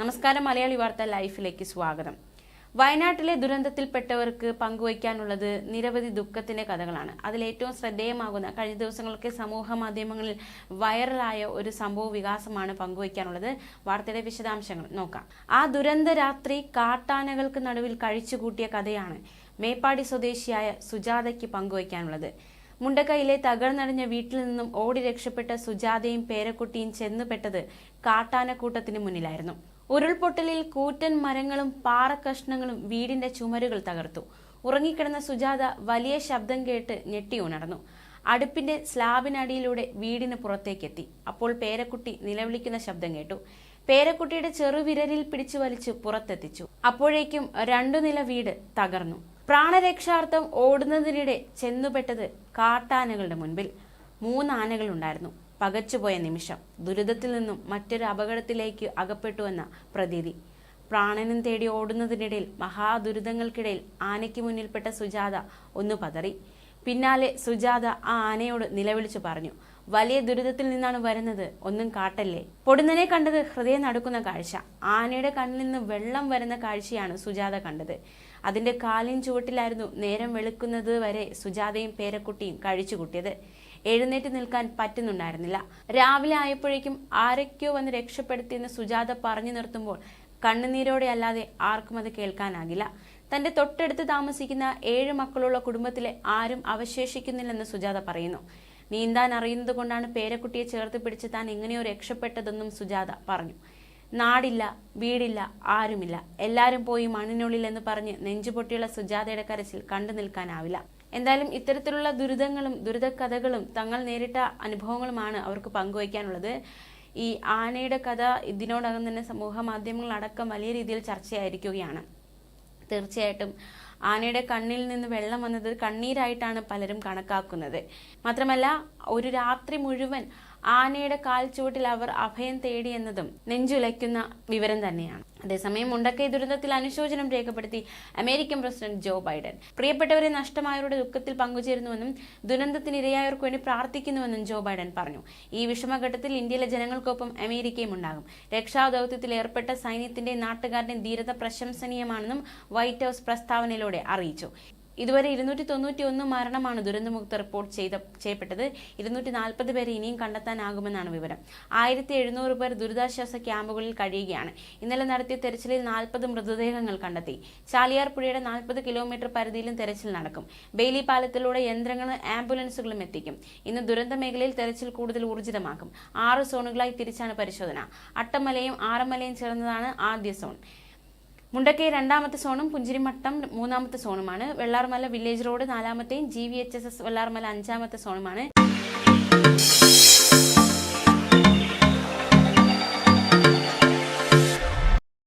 നമസ്കാരം മലയാളി വാർത്ത ലൈഫിലേക്ക് സ്വാഗതം. വയനാട്ടിലെ ദുരന്തത്തിൽപ്പെട്ടവർക്ക് പങ്കുവയ്ക്കാനുള്ളത് നിരവധി ദുഃഖത്തിന്റെ കഥകളാണ്. അതിലേറ്റവും ശ്രദ്ധേയമാകുന്ന കഴിഞ്ഞ ദിവസങ്ങളൊക്കെ സമൂഹ മാധ്യമങ്ങളിൽ വൈറലായ ഒരു സംഭവ വികാസമാണ് പങ്കുവയ്ക്കാനുള്ളത്. വാർത്തയുടെ വിശദാംശങ്ങൾ നോക്കാം. ആ ദുരന്ത രാത്രി കാട്ടാനകൾക്ക് നടുവിൽ കഴിച്ചുകൂട്ടിയ കഥയാണ് മേപ്പാടി സ്വദേശിയായ സുജാതയ്ക്ക് പങ്കുവയ്ക്കാനുള്ളത്. മുണ്ടക്കൈയിലെ തകർന്നടിഞ്ഞ വീട്ടിൽ നിന്നും ഓടി രക്ഷപ്പെട്ട സുജാതയും പേരക്കുട്ടിയും ചെന്നുപെട്ടത് കാട്ടാനക്കൂട്ടത്തിന് മുന്നിലായിരുന്നു. ഉരുൾപൊട്ടലിൽ കൂറ്റൻ മരങ്ങളും പാറക്കഷ്ണങ്ങളും വീടിന്റെ ചുമരുകൾ തകർത്തു. ഉറങ്ങിക്കിടന്ന സുജാത വലിയ ശബ്ദം കേട്ട് ഞെട്ടി ഉണർന്നു. അടുപ്പിന്റെ സ്ലാബിനടിയിലൂടെ വീടിന് പുറത്തേക്കെത്തി. അപ്പോൾ പേരക്കുട്ടി നിലവിളിക്കുന്ന ശബ്ദം കേട്ടു. പേരക്കുട്ടിയുടെ ചെറുവിരലിൽ പിടിച്ചു വലിച്ചു പുറത്തെത്തിച്ചു. അപ്പോഴേക്കും രണ്ടു നില വീട് തകർന്നു. പ്രാണരക്ഷാർത്ഥം ഓടുന്നതിനിടെ ചെന്നുപെട്ടത് കാട്ടാനകളുടെ മുൻപിൽ. മൂന്ന് ആനകളുണ്ടായിരുന്നു പകച്ചുപോയ നിമിഷം ദുരിതത്തിൽ നിന്നും മറ്റൊരു അപകടത്തിലേക്ക് അകപ്പെട്ടുവെന്ന പ്രതീതി. പ്രാണനും തേടി ഓടുന്നതിനിടയിൽ മഹാദുരിതങ്ങൾക്കിടയിൽ ആനയ്ക്ക് മുന്നിൽപ്പെട്ട സുജാത ഒന്ന് പതറി. പിന്നാലെ സുജാത ആ ആനയോട് നിലവിളിച്ചു പറഞ്ഞു വലിയ ദുരിതത്തിൽ നിന്നാണ് വരുന്നത് ഒന്നും കാട്ടല്ലേ? പൊടുന്നനെ കണ്ടത് ഹൃദയം നടക്കുന്ന കാഴ്ച. ആനയുടെ കണ്ണിൽ നിന്ന് വെള്ളം വരുന്ന കാഴ്ചയാണ് സുജാത കണ്ടത്. അതിന്റെ കാലിൻ ചുവട്ടിലായിരുന്നു നേരം വെളുക്കുന്നത് വരെ സുജാതയും പേരക്കുട്ടിയും കഴിച്ചു കൂട്ടിയത് എഴുന്നേറ്റ് നിൽക്കാൻ പറ്റുന്നുണ്ടായിരുന്നില്ല. രാവിലെ ആയപ്പോഴേക്കും ആരൊക്കെയോ വന്ന് രക്ഷപ്പെടുത്തിയെന്ന് സുജാത പറഞ്ഞു നിർത്തുമ്പോൾ കണ്ണുനീരോടെ അല്ലാതെ ആർക്കും അത് കേൾക്കാനാകില്ല. തന്റെ തൊട്ടടുത്ത് താമസിക്കുന്ന ഏഴ് മക്കളുള്ള കുടുംബത്തിലെ ആരും അവശേഷിക്കുന്നില്ലെന്ന് സുജാത പറയുന്നു. നീന്താൻ അറിയുന്നത് കൊണ്ടാണ് പേരക്കുട്ടിയെ ചേർത്ത് പിടിച്ച് താൻ എങ്ങനെയോ രക്ഷപ്പെട്ടതെന്നും സുജാത പറഞ്ഞു. നാടില്ല വീടില്ല ആരുമില്ല. എല്ലാവരും പോയി മണ്ണിനുള്ളിൽ എന്ന് പറഞ്ഞ് നെഞ്ചുപൊട്ടിയുള്ള സുജാതയുടെ കരച്ചിൽ കണ്ടു നിൽക്കാനാവില്ല. എന്തായാലും ഇത്തരത്തിലുള്ള ദുരിതങ്ങളും ദുരിതക്കഥകളും തങ്ങൾ നേരിട്ട അനുഭവങ്ങളുമാണ് അവർക്ക് പങ്കുവയ്ക്കാനുള്ളത്. ഈ ആനയുടെ കഥ ഇതിനോടകം തന്നെ സമൂഹ മാധ്യമങ്ങളടക്കം വലിയ രീതിയിൽ ചർച്ചയായിരിക്കുകയാണ്. തീർച്ചയായിട്ടും ആനയുടെ കണ്ണിൽ നിന്ന് വെള്ളം വന്നത് കണ്ണീരായിട്ടാണ് പലരും കണക്കാക്കുന്നത്. മാത്രമല്ല ഒരു രാത്രി മുഴുവൻ ആനയുടെ കാൽ ചുവട്ടിൽ അവർ അഭയം തേടിയെന്നതും നെഞ്ചുലയ്ക്കുന്ന വിവരം തന്നെയാണ്. അതേസമയം മുണ്ടക്കൈ ദുരന്തത്തിൽ അനുശോചനം രേഖപ്പെടുത്തി അമേരിക്കൻ പ്രസിഡന്റ് ജോ ബൈഡൻ. പ്രിയപ്പെട്ടവരെ നഷ്ടമായവരുടെ ദുഃഖത്തിൽ പങ്കുചേരുന്നുവെന്നും ദുരന്തത്തിനിരയായവർക്ക് വേണ്ടി പ്രാർത്ഥിക്കുന്നുവെന്നും ജോ ബൈഡൻ പറഞ്ഞു. ഈ വിഷമഘട്ടത്തിൽ ഇന്ത്യയിലെ ജനങ്ങൾക്കൊപ്പം അമേരിക്കയും ഉണ്ടാകും. രക്ഷാദൌത്യത്തിൽ ഏർപ്പെട്ട സൈന്യത്തിന്റെ നാട്ടുകാരുടെ ധീരത പ്രശംസനീയമാണെന്നും വൈറ്റ് ഹൌസ് പ്രസ്താവനയിലൂടെ അറിയിച്ചു. ഇതുവരെ ഇരുന്നൂറ്റി തൊണ്ണൂറ്റി ഒന്ന് മരണമാണ് ദുരന്തമുക്ത റിപ്പോർട്ട് ചെയ്ത ചെയ്യപ്പെട്ടത്. ഇരുന്നൂറ്റി നാൽപ്പത് പേരെ ഇനിയും കണ്ടെത്താനാകുമെന്നാണ് വിവരം. ആയിരത്തി എഴുന്നൂറ് പേർ ദുരിതാശ്വാസ ക്യാമ്പുകളിൽ കഴിയുകയാണ്. ഇന്നലെ നടത്തിയ തെരച്ചിലിൽ നാൽപ്പത് മൃതദേഹങ്ങൾ കണ്ടെത്തി. ചാലിയാർ പുഴയുടെ നാൽപ്പത് കിലോമീറ്റർ പരിധിയിലും തെരച്ചിൽ നടക്കും. ബെയിലി പാലത്തിലൂടെ യന്ത്രങ്ങളും ആംബുലൻസുകളും എത്തിക്കും. ഇന്ന് ദുരന്ത മേഖലയിൽ തെരച്ചിൽ കൂടുതൽ ഊർജിതമാക്കും. ആറ് സോണുകളായി തിരിച്ചാണ് പരിശോധന. അട്ടമലയും ആറമലയും ചേർന്നതാണ് ആദ്യ സോൺ. മുണ്ടക്കൈ രണ്ടാമത്തെ സോണും പുഞ്ചിരിമട്ടം മൂന്നാമത്തെ സോണുമാണ്. വെള്ളാർമല വില്ലേജ് റോഡ് നാലാമത്തെയും G V H S S Vellarmala അഞ്ചാമത്തെ സോണുമാണ്.